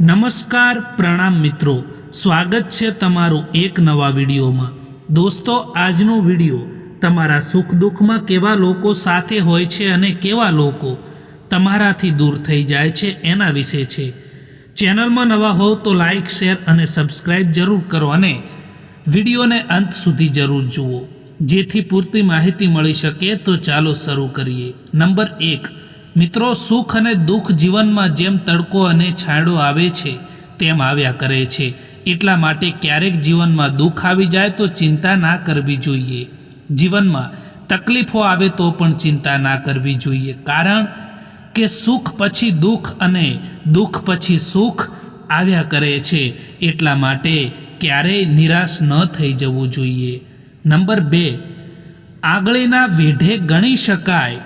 નમસ્કાર પ્રણામ મિત્રો. સ્વાગત છે તમારું એક નવા વિડીયોમાં. દોસ્તો, આજનો વીડિયો તમારા સુખ દુઃખમાં કેવા લોકો સાથે હોય છે અને કેવા લોકો તમારાથી દૂર થઈ જાય છે એના વિશે છે. ચેનલમાં નવા હોવ તો લાઈક, શેર અને સબસ્ક્રાઈબ જરૂર કરો અને વિડીયોને અંત સુધી જરૂર જુઓ. જેથી પૂરતી માહિતી મળી શકે તો ચાલો શરૂ કરીએ. નંબર એક મિત્રો, સુખ અને દુઃખ જીવનમાં જેમ તડકો અને છાંયડો આવે છે, તેમ આવ્યા કરે છે. એટલા માટે ક્યારેક જીવનમાં દુઃખ આવી જાય તો ચિંતા ના કરવી જોઈએ. જીવનમાં તકલીફો આવે તો પણ ચિંતા ના કરવી જોઈએ. કારણ કે સુખ પછી દુઃખ અને દુઃખ પછી સુખ આવ્યા કરે છે. એટલા માટે ક્યારેય નિરાશ ન થઈ જવું જોઈએ. નંબર બે, આંગળીના વેઢે ગણી શકાય.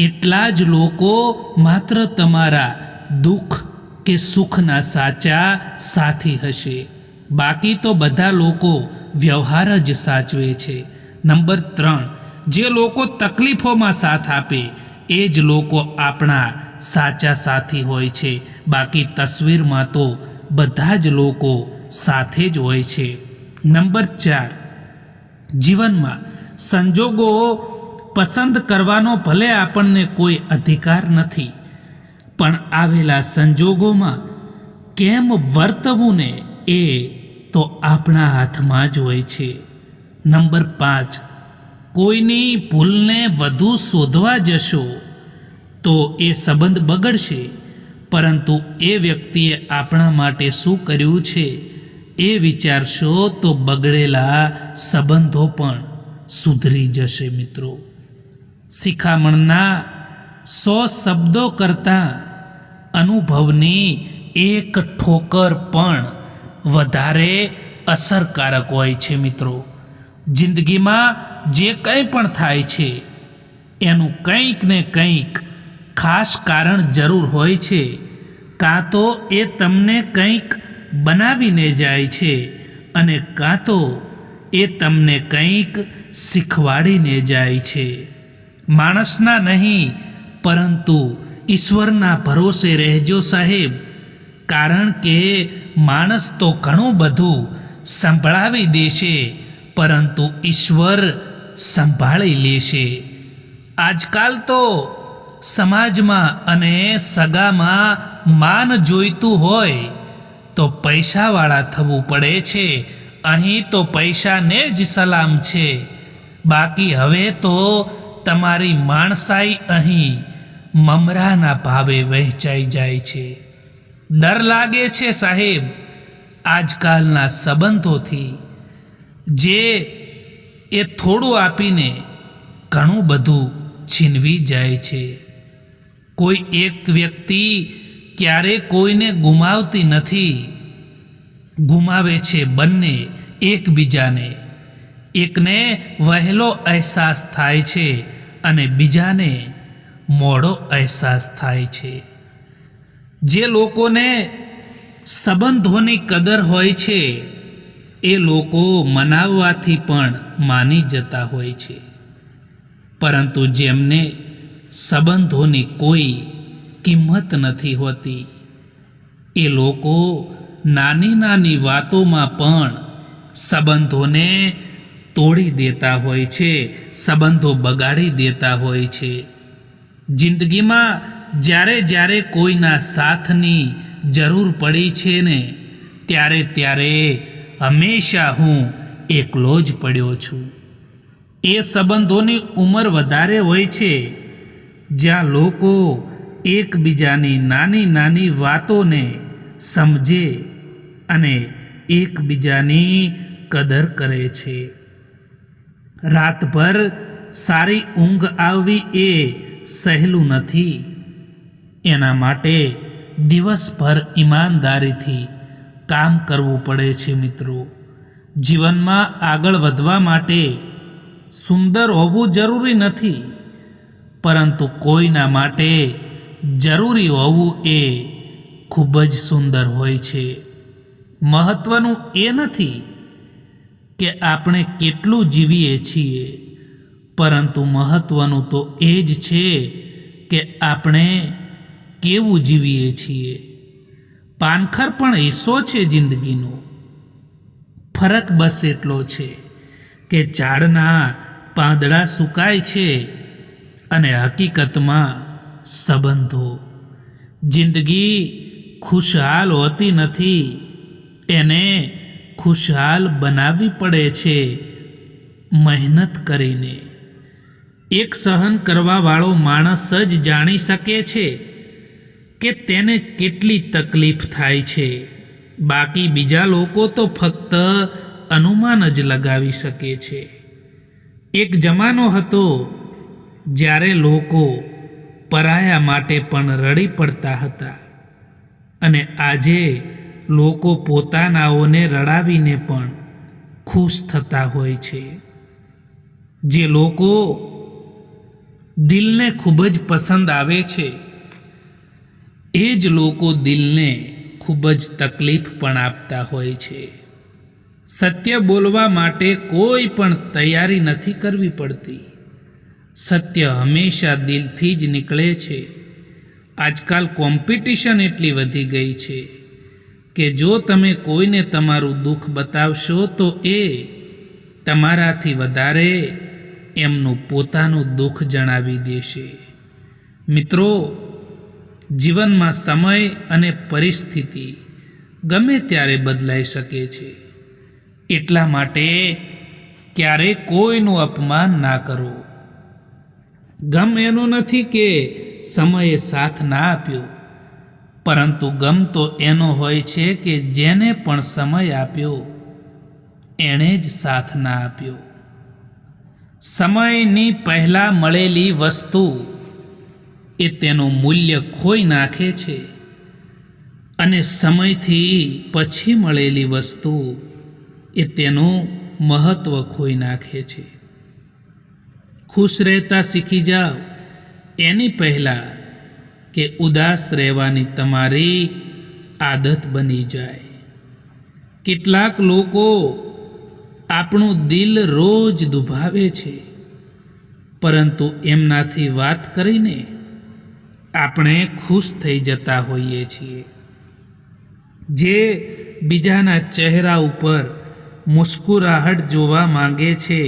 એટલા જ લોકો માત્ર તમારા દુઃખ કે સુખના સાચા સાથી હશે. બાકી તો બધા લોકો વ્યવહાર જ સાચવે છે. નંબર ત્રણ, જે લોકો તકલીફોમાં સાથ આપે, એ જ લોકો આપણા સાચા સાથી હોય છે. બાકી તસવીરમાં તો બધા જ લોકો સાથે જ હોય છે. નંબર ચાર, જીવનમાં સંજોગો પસંદ કરવાનો ભલે આપણને કોઈ અધિકાર નથી, પણ આવેલા સંજોગોમાં કેમ વર્તવું ને એ તો આપણા હાથમાં જ હોય છે. નંબર પાંચ, કોઈની ભૂલને વધુ શોધવા જશો તો એ સંબંધ બગડશે, પરંતુ એ વ્યક્તિએ આપણા માટે શું કર્યું છે એ વિચારશો તો બગડેલા સંબંધો પણ સુધરી જશે મિત્રો. શિખામણના સો શબ્દો કરતાં અનુભવની એક ઠોકર પણ વધારે અસરકારક હોય છે મિત્રો. જિંદગીમાં જે કંઈ પણ થાય છે, એનું કંઈક ને કંઈક ખાસ કારણ જરૂર હોય છે. કાં તો એ તમને કંઈક બનાવીને જાય છે અને કાં તો એ તમને કંઈક શીખવાડીને જાય છે. માણસના નહીં, પરંતુ ઈશ્વરના ભરોસે રહેજો સાહેબ. કારણ કે માણસ તો ઘણું બધું સંભળાવી દેશે, પરંતુ ઈશ્વર સંભાળી લેશે. આજકાલ તો સમાજમાં અને સગામાં માન જોઈતું હોય, તો પૈસાવાળા થવું પડે છે. અહીં તો પૈસાને જ સલામ છે. બાકી હવે તો તમારી માણસાઈ અહીં મમરાના ભાવે વહેંચાઈ જાય છે. ડર લાગે છે સાહેબ આજકાલના સંબંધોથી. જે એ થોડું આપીને ઘણું બધું છીનવી જાય છે. કોઈ એક વ્યક્તિ ક્યારે કોઈને ગુમાવતી નથી. ગુમાવે છે બંને એકબીજાને. એકને વહેલો અહેસાસ થાય છે અને બીજાને મોડો અહેસાસ થાય છે. જે લોકોને સંબંધોની કદર હોય છે, એ લોકો મનાવવાથી પણ માની જતા હોય છે. પરંતુ જેમને સંબંધોની કોઈ કિંમત નથી હોતી, એ લોકો નાની નાની વાતોમાં પણ સંબંધોને તોડી દેતા હોય છે, સંબંધો બગાડી દેતા હોય છે. જિંદગીમાં જ્યારે જ્યારે કોઈના સાથની જરૂર પડી છે ને, ત્યારે ત્યારે હંમેશા હું એકલો જ પડ્યો છું. એ સંબંધોની ઉંમર વધારે હોય છે, જ્યાં લોકો એકબીજાની નાની નાની વાતોને સમજે અને એકબીજાની કદર કરે છે. રાતભર સારી ઊંઘ આવવી એ સહેલું નથી. એના માટે દિવસભર ઈમાનદારીથી કામ કરવું પડે છે મિત્રો. જીવનમાં આગળ વધવા માટે સુંદર હોવું જરૂરી નથી, પરંતુ કોઈના માટે જરૂરી હોવું એ ખૂબ જ સુંદર હોય છે. મહત્ત્વનું એ નથી કે આપણે કેટલું જીવીએ છીએ. પરંતુ મહત્વનું તો એ જ છે કે આપણે કેવું જીવીએ છીએ. પાનખર પણ હિસ્સો છે જિંદગીનો. ફરક બસ એટલો છે કે ઝાડના પાંદડા સુકાય છે અને હકીકતમાં સંબંધો. જિંદગી ખુશહાલ હોતી નથી, એને ખુશહાલ બનાવવી પડે છે મહેનત કરીને. એક સહન કરવાવાળો માણસ જ જાણી શકે છે કે તેને કેટલી તકલીફ થાય છે. બાકી બીજા લોકો તો ફક્ત અનુમાન જ લગાવી શકે છે. એક જમાનો હતો જ્યારે લોકો પરાયા માટે પણ રડી પડતા હતા. અને આજે લોકો પોતાનાઓને રડાવીને પણ ખુશ થતા હોય છે. જે લોકો દિલને ખૂબ જ પસંદ આવે છે, એ જ લોકો દિલને ખૂબ જ તકલીફ પણ આપતા હોય છે. સત્ય બોલવા માટે કોઈ પણ તૈયારી નથી કરવી પડતી. સત્ય હંમેશા દિલથી જ નીકળે છે. આજકાલ કોમ્પિટિશન એટલી વધી ગઈ છે. કે જો તમે કોઈને તમારું દુઃખ બતાવશો, તો એ તમારાથી વધારે એમનું પોતાનું દુઃખ જણાવી દેશે. મિત્રો, જીવનમાં સમય અને પરિસ્થિતિ ગમે ત્યારે બદલાઈ શકે છે. એટલા માટે ક્યારેય કોઈનું અપમાન ના કરો ગમ એનો નથી કે સમયે સાથ ના આપ્યો. પરંતુ ગમ તો એનો હોય છે કે જેને પણ સમય આપ્યો, એણે જ સાથ ના આપ્યો. સમયની પહેલાં મળેલી વસ્તુ એ તેનું મૂલ્ય ખોઈ નાખે છે અને સમયથી પછી મળેલી વસ્તુ એ તેનું મહત્ત્વ ખોઈ નાખે છે. ખુશ રહેતા શીખી જાઓ. એની પહેલાં કે ઉદાસ રહેવાની તમારી આદત બની જાય. કેટલાક લોકો આપણું દિલ રોજ દુભાવે છે, પરંતુ એમનાથી વાત કરીને આપણે ખુશ થઈ જતા હોઈએ છીએ. જે બીજાના ચહેરા ઉપર મુસ્કુરાહટ જોવા માંગે છે,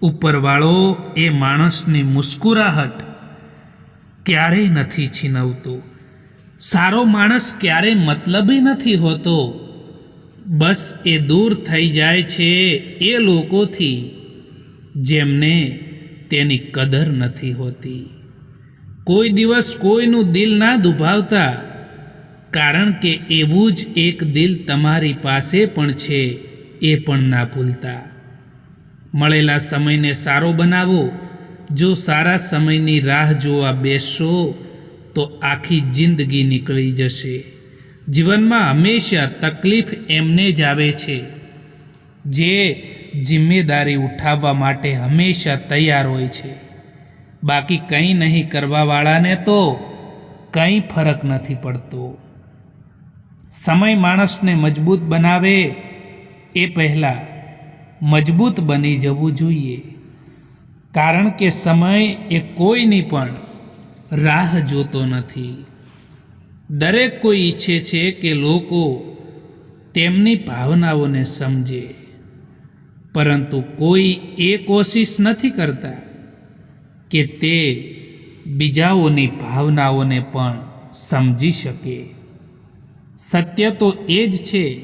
ઉપરવાળો એ માણસની મુસ્કુરાહટ ક્યારેય નથી છીનવતું. સારો માણસ ક્યારેય મતલબી નથી હોતો. બસ એ દૂર થઈ જાય છે એ લોકોથી, જેમને તેની કદર નથી હોતી. કોઈ દિવસ કોઈનું દિલ ના દુભાવતા, કારણ કે એવું જ એક દિલ તમારી પાસે પણ છે, એ પણ ના ભૂલતા. મળેલા સમયને સારો બનાવો જો સારા સમયની રાહ જોવા બેસશો તો આખી જિંદગી નીકળી જશે. જીવનમાં હંમેશા તકલીફ એમને જ આવે છે. જે જિમ્મેદારી ઉઠાવવા માટે હંમેશા તૈયાર હોય છે. બાકી કંઈ નહીં કરવાવાળાને તો કંઈ ફરક નથી પડતો. સમય માણસને મજબૂત બનાવે એ પહેલાં મજબૂત બની જવું જોઈએ. કારણ કે સમય એ કોઈની પણ રાહ જોતો નથી. દરેક કોઈ ઈચ્છે છે કે લોકો તેમની ભાવનાઓને સમજે. પરંતુ કોઈ એ કોશિશ નથી કરતા કે તે બીજાઓની ભાવનાઓને પણ સમજી શકે. સત્ય તો એ જ છે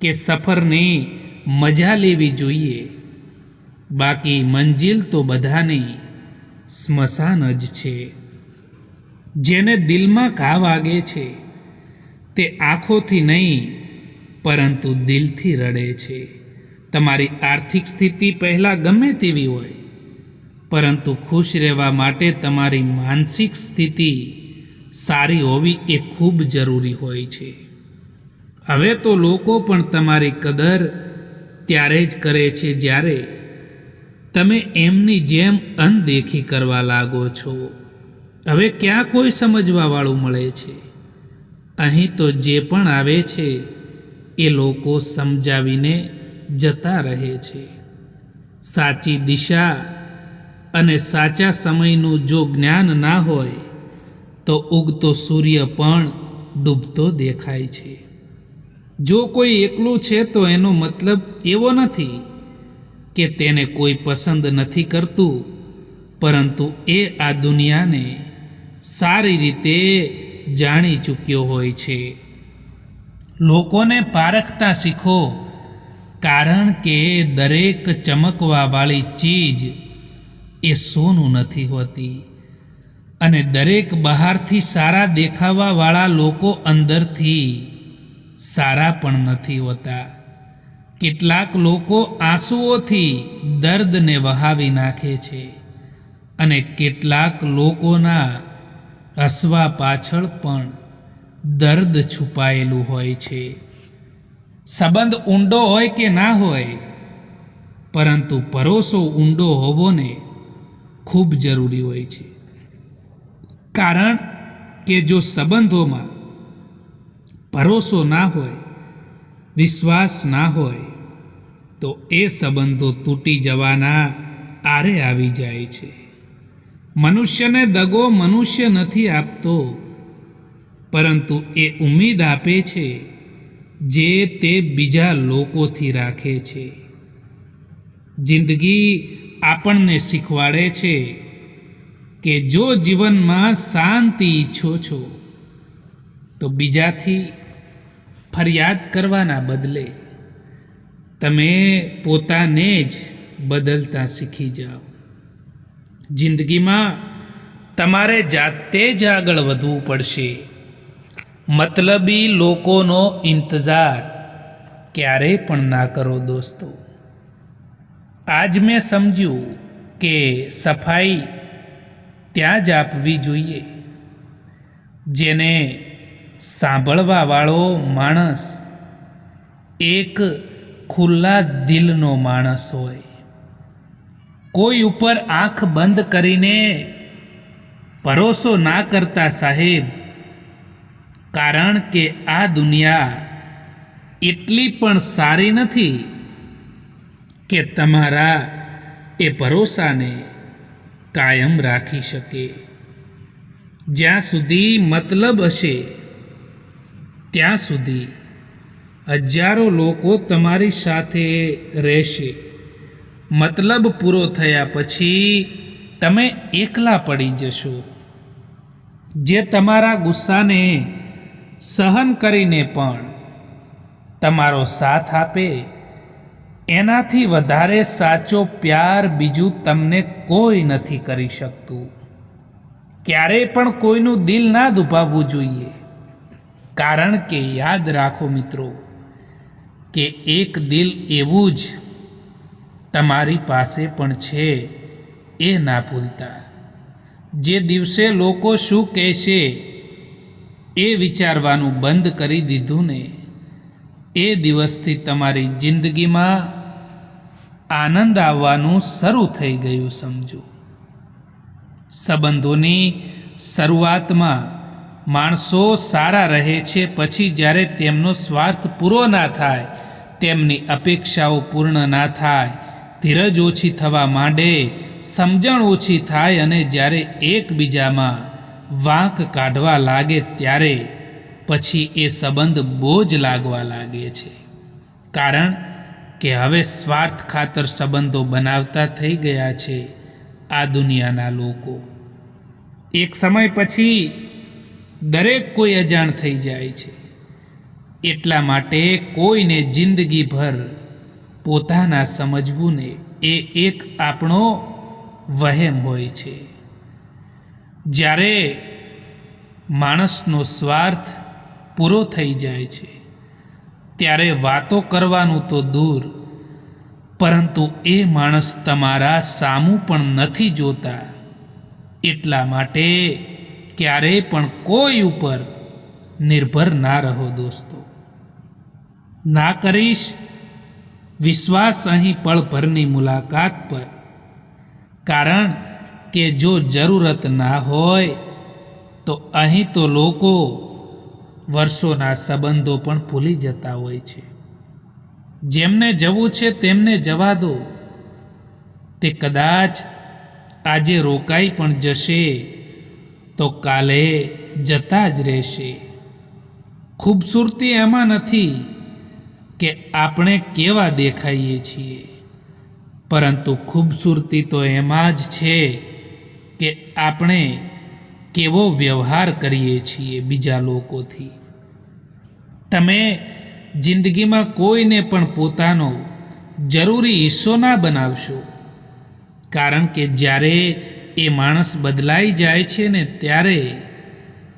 કે સફરની મજા લેવી જોઈએ. બાકી મંજિલ તો બધાની સ્મશાન જ છે. જેને દિલમાં ઘા વાગે છે, તે આંખોથી નહીં, પરંતુ દિલથી રડે છે. તમારી આર્થિક સ્થિતિ પહેલાં ગમે તેવી હોય, પરંતુ ખુશ રહેવા માટે તમારી માનસિક સ્થિતિ સારી હોવી એ ખૂબ જરૂરી હોય છે. હવે તો લોકો પણ તમારી કદર ત્યારે જ કરે છે જ્યારે તમે એમની જેમ અનદેખી કરવા લાગો છો. હવે ક્યાં કોઈ સમજવાવાળું મળે છે? અહીં તો જે પણ આવે છે, એ લોકો સમજાવીને જતા રહે છે. સાચી દિશા અને સાચા સમયનું જો જ્ઞાન ના હોય, તો ઉગતો સૂર્ય પણ ડૂબતો દેખાય છે. જો કોઈ એકલું છે તો એનો મતલબ એવો નથી કે તેને કોઈ પસંદ નથી કરતું, પરંતુ એ આ દુનિયાને સારી રીતે જાણી ચૂક્યો હોય છે. લોકોને પારખતા શીખો, કારણ કે દરેક ચમકવાવાળી ચીજ એ સોનું નથી હોતી. અને દરેક બહારથી સારા દેખાવાવાળા લોકો અંદરથી સારા પણ નથી હોતા. કેટલાક લોકો આંસુઓથી દર્દને વહાવી નાખે છે અને કેટલાક લોકોના હસવા પાછળ પણ દર્દ છુપાયેલું હોય છે. સંબંધ ઊંડો હોય કે ના હોય, પરંતુ પરોસો ઊંડો હોવો ને ખૂબ જરૂરી હોય છે. કારણ કે જો સંબંધોમાં ભરોસો ના હોય વિશ્વાસ ના હોય, તો એ સંબંધો તૂટી જવાના આરે આવી જાય છે. મનુષ્યને દગો મનુષ્ય નથી આપતો, પરંતુ એ ઉમ્મીદ આપે છે, જે તે બીજા લોકોથી રાખે છે. જિંદગી આપણને શીખવાડે છે કે જો જીવનમાં શાંતિ ઈચ્છો છો, તો બીજાથી ફરિયાદ કરવાના બદલે તમે પોતાને જ બદલતા શીખી જાઓ. જિંદગીમાં તમારે જાતે જ આગળ વધવું પડશે. મતલબી લોકોનો ઇંતજાર ક્યારેય પણ ના કરો દોસ્તો. આજ મેં સમજ્યું કે સફાઈ ત્યાં જ આપવી જોઈએ. જેને સાંભળવાવાળો માણસ એક ખુલ્લા દિલનો માણસ હોય. કોઈ ઉપર આંખ બંધ કરીને ભરોસો ના કરતા સાહેબ, કારણ કે આ દુનિયા એટલી પણ સારી નથી કે તમારા એ ભરોસાને કાયમ રાખી શકે. જ્યાં સુધી મતલબ હશે ત્યાં સુધી હજારો લોકો તમારી સાથે રહેશે. મતલબ પૂરો થયા પછી તમે એકલા પડી જશો. જે તમારા ગુસ્સાને સહન કરીને પણ તમારો સાથ આપે, એનાથી વધારે સાચો પ્યાર બીજું તમને કોઈ નથી કરી શકતું. ક્યારેય પણ કોઈનું દિલ ના દુભાવવું જોઈએ. કારણ કે યાદ રાખો મિત્રો, કે એક દિલ એવું જ તમારી પાસે પણ છે, એ ના ભૂલતા. જે દિવસે લોકો શું કહેશે, એ વિચારવાનું બંધ કરી દીધું ને, એ દિવસથી તમારી જિંદગીમાં આનંદ આવવાનું શરૂ થઈ ગયું, સમજો. સંબંધોની શરૂઆતમાં માણસો સારા રહે છે પછી જ્યારે તેમનો સ્વાર્થ પૂરો ના થાય, તેમની અપેક્ષાઓ પૂર્ણ ના થાય, ધીરજ ઓછી થવા માંડે, સમજણ ઓછી થાય અને જ્યારે એકબીજામાં વાંક કાઢવા લાગે ત્યારે પછી એ સંબંધ બોજ લાગવા લાગે છે. કારણ કે હવે સ્વાર્થ ખાતર સંબંધો બનાવતા થઈ ગયા છે આ દુનિયાના લોકો. એક સમય પછી દરેક કોઈ અજાણ થઈ જાય છે. એટલા માટે કોઈને જિંદગીભર પોતાના સમજવું ને એ એક આપણો વહેમ હોય છે. જ્યારે માણસનો સ્વાર્થ પૂરો થઈ જાય છે, ત્યારે વાતો કરવાનું તો દૂર, પરંતુ એ માણસ તમારા સામું પણ નથી જોતા. એટલા માટે ક્યારેય પણ કોઈ ઉપર નિર્ભર ના રહો દોસ્તો. ના કરીશ, વિશ્વાસ અહીં પળભરની મુલાકાત પર. કારણ કે જો જરૂરત ના હોય, તો અહીં તો લોકો વર્ષોના સંબંધો પણ ભૂલી જતા હોય છે. જેમને જવું છે તેમને જવા દો. તે કદાચ આજે રોકાઈ પણ જશે. તો કાલે જતા જ રહેશે. ખૂબસૂરતી એમાં નથી કે આપણે કેવા દેખાઈએ છીએ. પરંતુ ખૂબસૂરતી તો એમાં જ છે કે આપણે કેવો વ્યવહાર કરીએ છીએ બીજા લોકોથી. તમે જિંદગીમાં કોઈને પણ પોતાનો જરૂરી હિસ્સો ના બનાવશો. કારણ કે જ્યારે એ માણસ બદલાઈ જાય છે ને ત્યારે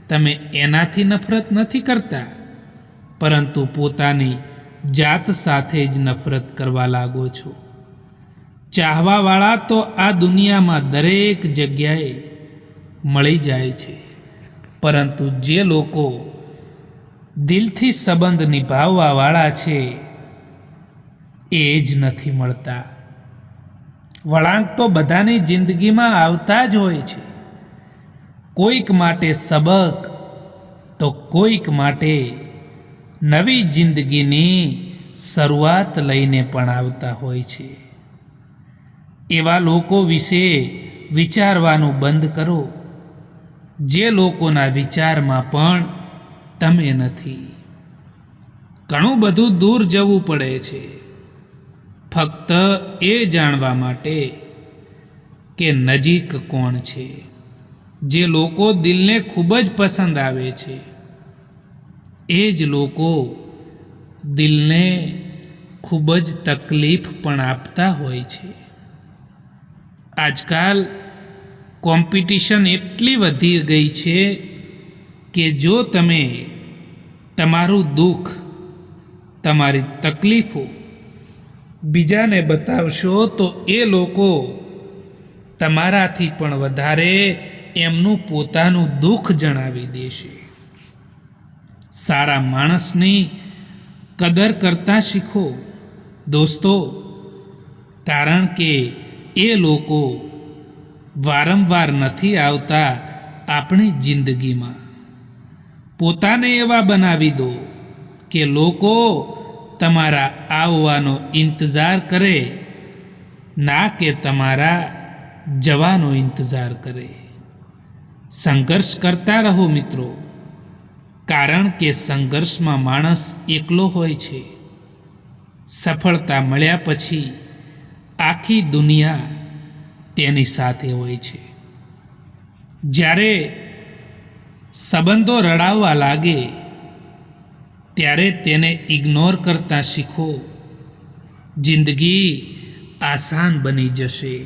તમે એનાથી નફરત નથી કરતા, પરંતુ પોતાની જાત સાથે જ નફરત કરવા લાગો છો. ચાહવાવાળા તો આ દુનિયામાં દરેક જગ્યાએ મળી જાય છે, પરંતુ જે લોકો દિલથી સંબંધ નિભાવવાવાળા છે, એ જ નથી મળતા. વળાંક તો બધાની જિંદગીમાં આવતા જ હોય છે. કોઈક માટે સબક, તો કોઈક માટે નવી જિંદગીની શરૂઆત લઈને પણ આવતા હોય છે. એવા લોકો વિશે વિચારવાનું બંધ કરો. જે લોકોના વિચારમાં પણ તમે નથી. ઘણું બધું દૂર જવું પડે છે. ફક્ત એ જાણવા માટે કે નજીક કોણ છે, જે લોકો દિલને ખૂબ જ પસંદ આવે છે. એ જ લોકો દિલને ખૂબ જ તકલીફ પણ આપતા હોય છે. આજકાલ કોમ્પિટિશન એટલી વધી ગઈ છે કે જો તમે તમારું દુઃખ, તમારી તકલીફો બીજાને બતાવશો તો એ લોકો તમારાથી પણ વધારે એમનું પોતાનું દુઃખ જણાવી દેશે. સારા માણસની કદર કરતા શીખો. દોસ્તો, કારણ કે એ લોકો વારંવાર નથી આવતા આપણી જિંદગીમાં. પોતાને એવા બનાવી દો કે લોકો તમારા આવવાનો ઇંતજાર કરે, ના કે તમારા જવાનો ઇંતજાર કરે. સંઘર્ષ કરતા રહો મિત્રો, કારણ કે સંઘર્ષમાં માણસ એકલો હોય છે. સફળતા મળ્યા પછી આખી દુનિયા તેની સાથે હોય છે. જ્યારે સંબંધો રડાવવા લાગે ત્યારે તેને ઇગ્નોર કરતા શીખો. જિંદગી આસાન બની જશે.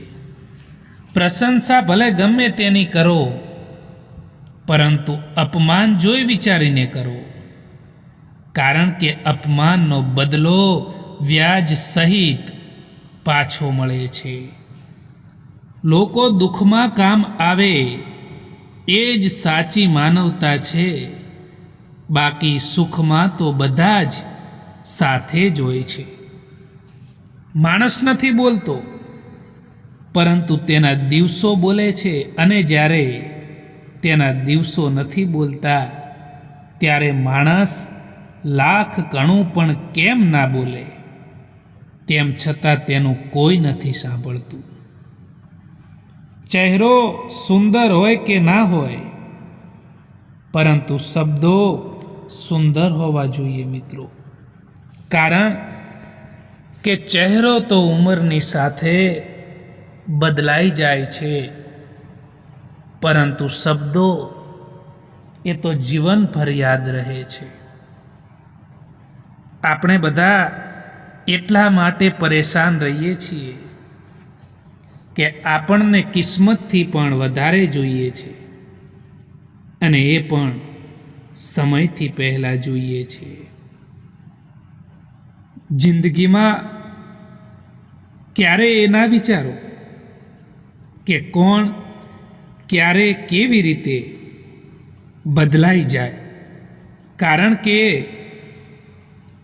પ્રશંસા ભલે ગમે તેની કરો, પરંતુ અપમાન જોઈ વિચારીને કરો. કારણ કે અપમાનનો બદલો વ્યાજ સહિત પાછો મળે છે. લોકો દુઃખમાં કામ આવે, એ જ સાચી માનવતા છે. બાકી સુખમાં તો બધા જ સાથે જ હોય છે. માણસ નથી બોલતો, પરંતુ તેના દિવસો બોલે છે અને જ્યારે તેના દિવસો નથી બોલતા, ત્યારે માણસ લાખ કણું પણ કેમ ના બોલે? તેમ છતાં તેનું કોઈ નથી સાંભળતું. ચહેરો સુંદર હોય કે ના હોય, પરંતુ શબ્દો સુંદર હોવા જોઈએ મિત્રો. કારણ કે ચહેરો તો ઉંમરની સાથે બદલાઈ જાય છે. પરંતુ શબ્દો એ તો જીવનભર યાદ રહે છે. આપણે બધા એટલા માટે પરેશાન રહીએ છીએ કે આપણને કિસ્મતથી પણ વધારે જોઈએ છે. અને એ પણ સમયથી પહેલાં જોઈએ છે. જિંદગીમાં ક્યારે એ ના વિચારો? કે કોણ ક્યારે કેવી રીતે બદલાઈ જાય? કારણ કે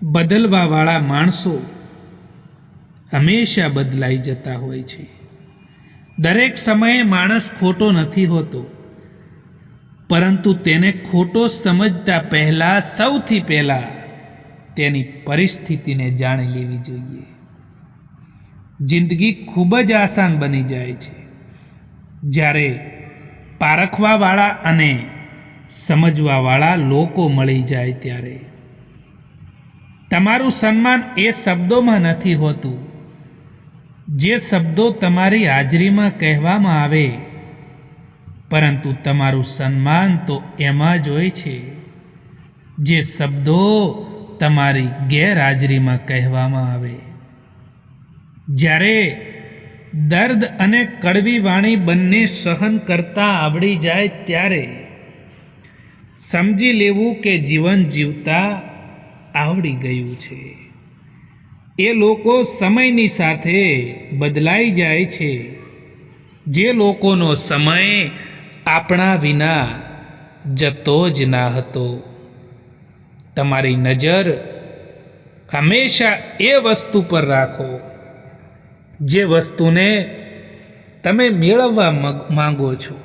બદલવાવાળા માણસો હંમેશા બદલાઈ જતા હોય છે. દરેક સમયે માણસ ખોટો નથી હોતો. પરંતુ તેને ખોટો સમજતા પહેલાં, સૌથી પહેલાં તેની પરિસ્થિતિને જાણી લેવી જોઈએ. જિંદગી ખૂબ જ આસાન બની જાય છે. જ્યારે પારખવાવાળા અને સમજવાવાળા લોકો મળી જાય ત્યારે. તમારું સન્માન એ શબ્દોમાં નથી હોતું. જે શબ્દો તમારી હાજરીમાં કહેવામાં આવે પરંતુ તમારું સન્માન તો એમાં જ હોય છે. જે શબ્દો તમારી ગેરહાજરીમાં કહેવામાં આવે. જ્યારે દર્દ અને કડવી વાણી બંને સહન કરતા આવડી જાય ત્યારે સમજી લેવું કે જીવન જીવતા આવડી ગયું છે. એ લોકો સમયની સાથે બદલાઈ જાય છે. જે લોકોનો સમય આપણા વિના જતો જ ના હતો. તમારી નજર હંમેશા એ વસ્તુ પર રાખો, જે વસ્તુને તમે મેળવવા મગ- છો.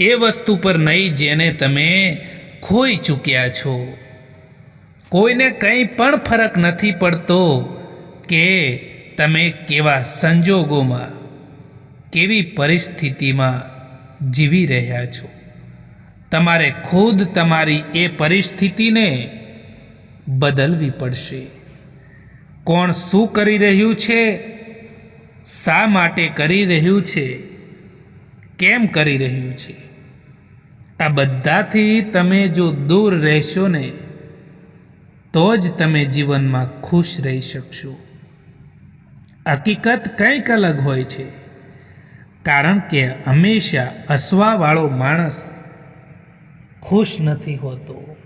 એ વસ્તુ પર નહીં જેને તમે ખોઈ ચૂક્યા છો. કોઈને કંઈ પણ ફરક નથી પડતો કે તમે કેવા સંજોગોમાં, કેવી પરિસ્થિતિમાં જીવી રહ્યા છો. તમારે ખુદ તમારી એ પરિસ્થિતિને બદલવી પડશે. કોણ શું કરી રહ્યું છે? શા માટે કરી રહ્યું છે? કેમ કરી રહ્યું છે? આ બધાથી તમે જો દૂર રહેશો ને, તો જ તમે જીવનમાં ખુશ રહી શકશો. હકીકત કંઈક અલગ હોય છે. કારણ કે હંમેશા હસવાવાળો માણસ ખુશ નથી હોતો.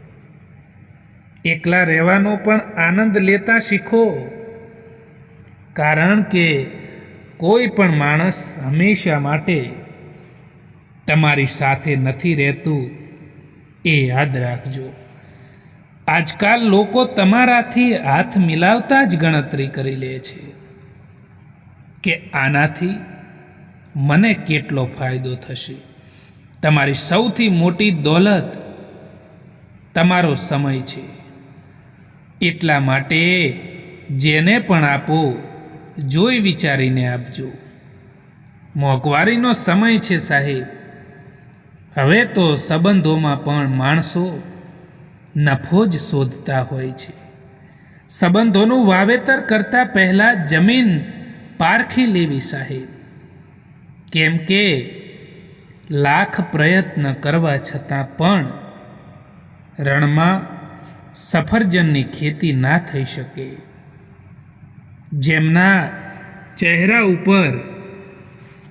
એકલા રહેવાનો પણ આનંદ લેતા શીખો. કારણ કે કોઈ પણ માણસ હંમેશા માટે તમારી સાથે નથી રહેતું એ યાદ રાખજો. આજકાલ લોકો તમારાથી હાથ મિલાવતા જ ગણતરી કરી લે છે કે આનાથી મને કેટલો ફાયદો થશે? તમારી સૌથી મોટી દોલત તમારો સમય છે. એટલા માટે જેને પણ આપો, જોઈ વિચારીને આપજો. મોંઘવારીનો સમય છે સાહેબ. હવે તો સંબંધોમાં પણ માણસો નફો જ શોધતા હોય છે. સંબંધોનું વાવેતર કરતાં પહેલાં જમીન પારખી લેવી સાહેબ. કેમ કે લાખ પ્રયત્ન કરવા છતાં પણ રણમાં સફરજનની ખેતી ના થઈ શકે. જેમના ચહેરા ઉપર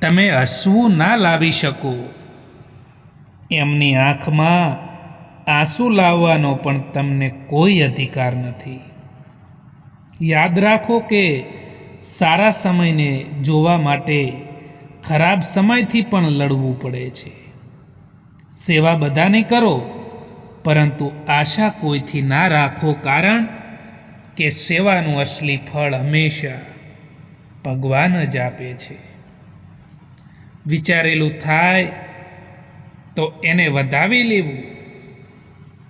તમે હસવું ના લાવી શકો, એમની આંખમાં આંસુ લાવવાનો પણ તમને કોઈ અધિકાર નથી. યાદ રાખો કે સારા સમયને જોવા માટે ખરાબ સમયથી પણ લડવું પડે છે. સેવા બધાને કરો, પરંતુ આશા કોઈથી ના રાખો કારણ કે સેવાનું અસલી ફળ હંમેશા ભગવાન જ આપે છે. વિચારેલું થાય તો એને વધાવી લેવું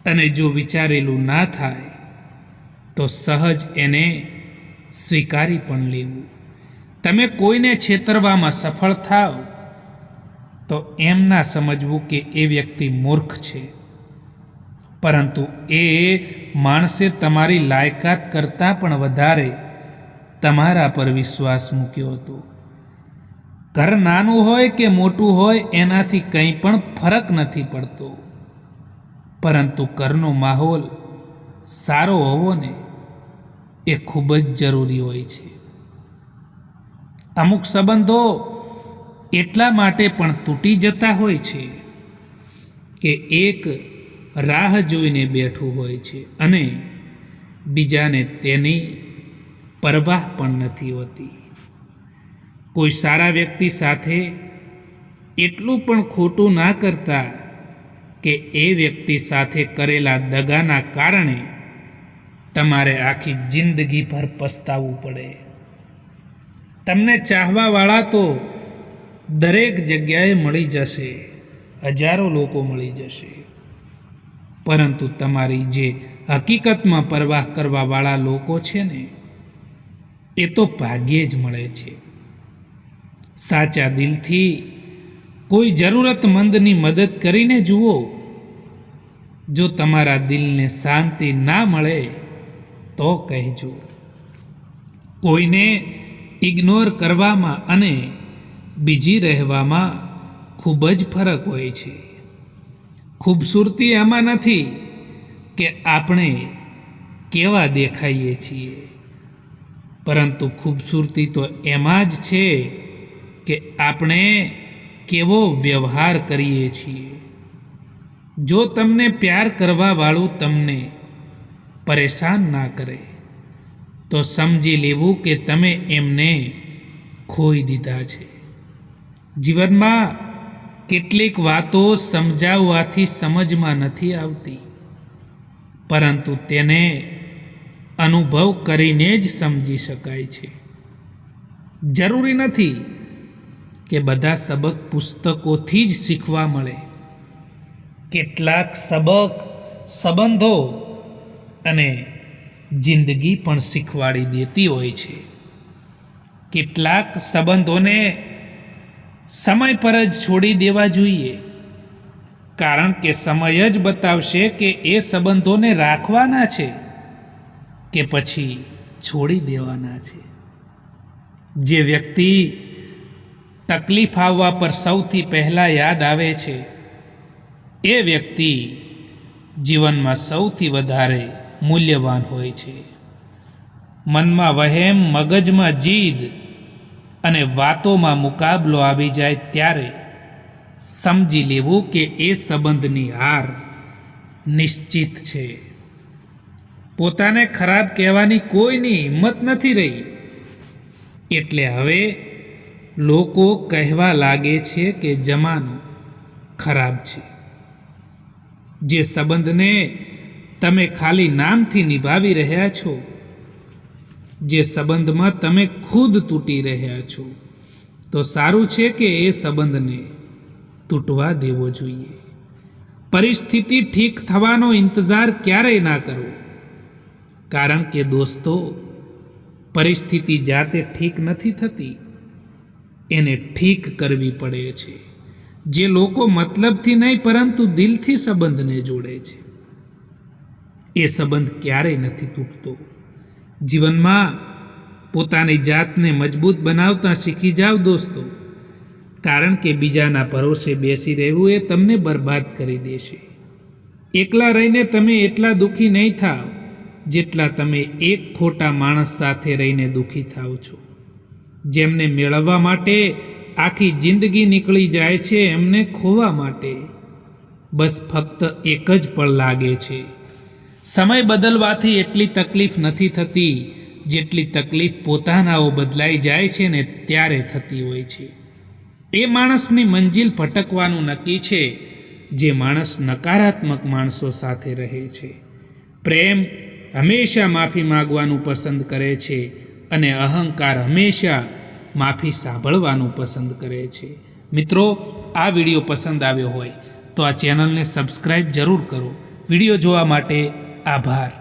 અને જો વિચારેલું ના થાય તો સહજ એને સ્વીકારી પણ લેવું. તમે કોઈને છેતરવામાં સફળ થાવ, તો એમ ના સમજવું કે એ વ્યક્તિ મૂર્ખ છે. પરંતુ એ માણસે તમારી લાયકાત કરતાં પણ વધારે તમારા પર વિશ્વાસ મૂક્યો હતો. ઘર નાનું હોય કે મોટું હોય, એનાથી કંઈ પણ ફરક નથી પડતો. પરંતુ ઘરનો માહોલ સારો હોવો ને એ ખૂબ જ જરૂરી હોય છે. અમુક સંબંધો એટલા માટે પણ તૂટી જતા હોય છે કે એક રાહ જોઈને બેઠું હોય છે અને બીજાને તેની પરવાહ પણ નથી હોતી. કોઈ સારા વ્યક્તિ સાથે એટલું પણ ખોટું ના કરતા કે એ વ્યક્તિ સાથે કરેલા દગાના કારણે તમારે આખી જિંદગી ભર પસ્તાવવું પડે. તમને ચાહવાવાળા તો દરેક જગ્યાએ મળી જશે, હજારો લોકો મળી જશે. પરંતુ તમારી જે હકીકતમાં પરવાહ કરવાવાળા લોકો છે ને, એ તો ભાગ્યે જ મળે છે. સાચા દિલથી કોઈ જરૂરતમંદની મદદ કરીને જુઓ. જો તમારા દિલને શાંતિ ના મળે, તો કહેજો. કોઈને ઇગ્નોર કરવામાં અને બીજી રહેવામાં ખૂબ જ ફરક હોય છે. ખૂબસૂરતી એમાં નથી કે આપણે કેવા દેખાઈએ છીએ. પરંતુ ખૂબસૂરતી તો એમાં જ છે કે આપણે કેવો વ્યવહાર કરીએ છીએ. જો તમને પ્યાર કરવાવાળું તમને પરેશાન ના કરે તો સમજી લેવું કે તમે એમને ખોઈ દીધા છે. જીવનમાં કેટલીક વાતો સમજાવવાથી સમજમાં નથી આવતી, પરંતુ તેને અનુભવ કરીને જ સમજી શકાય છે. જરૂરી નથી કે બધા સબક પુસ્તકોથી જ શીખવા મળે. કેટલાક સબક સંબંધો અને જિંદગી પણ શીખવાડી દેતી હોય છે. કેટલાક સંબંધોને સમય પર જ છોડી દેવા જોઈએ. કારણ કે સમય જ બતાવશે કે એ સંબંધોને રાખવાના છે કે પછી છોડી દેવાના છે. જે વ્યક્તિ તકલીફ આવવા પર સૌથી પહેલાં યાદ આવે છે, એ વ્યક્તિ જીવનમાં સૌથી વધારે મૂલ્યવાન હોય છે. મનમાં વહેમ, મગજમાં જીદ અને વાતોમાં મુકાબલો આવી જાય ત્યારે સમજી લેવું કે એ સંબંધની હાર નિશ્ચિત છે. પોતાને ખરાબ કહેવાની કોઈની હિંમત નથી રહી. એટલે હવે લોકો કહેવા લાગે છે કે જમાનો ખરાબ છે. જે સંબંધને તમે ખાલી નામથી નિભાવી રહ્યા છો, જે સંબંધમાં તમે ખુદ તૂટી રહ્યા છો, તો સારું છે કે એ સંબંધને તૂટવા દેવો જોઈએ. પરિસ્થિતિ ઠીક થવાનો ઇંતજાર ક્યારેય ના કરવો કારણ કે દોસ્તો, પરિસ્થિતિ જાતે ઠીક નથી થતી. એને ઠીક કરવી પડે છે, જે લોકો મતલબથી નહીં પરંતુ દિલથી સંબંધને જોડે છે. એ સંબંધ ક્યારેય નથી તૂટતો. જીવનમાં પોતાની જાતને મજબૂત બનાવતા શીખી જાઓ દોસ્તો. કારણ કે બીજાના ભરોસે બેસી રહેવું એ તમને બરબાદ કરી દેશે. એકલા રહીને તમે એટલા દુઃખી નહીં થાવ, જેટલા તમે એક ખોટા માણસ સાથે રહીને દુઃખી થાવ છો. જેમને મેળવવા માટે આખી જિંદગી નીકળી જાય છે એમને ખોવા માટે. બસ ફક્ત એક જ પળ લાગે છે. સમય બદલવાથી એટલી તકલીફ નથી થતી, જેટલી તકલીફ પોતાનાઓ બદલાઈ જાય છે ને ત્યારે થતી હોય છે. એ માણસની મંજિલ ભટકવાનું નક્કી છે, જે માણસ નકારાત્મક માણસો સાથે રહે છે. પ્રેમ હંમેશા માફી માગવાનું પસંદ કરે છે અને અહંકાર હંમેશા માફી સાંભળવાનું પસંદ કરે છે. મિત્રો, આ વીડિયો પસંદ આવ્યો હોય તો આ ચેનલને સબસ્ક્રાઈબ જરૂર કરો. વીડિયો જોવા માટે આભાર.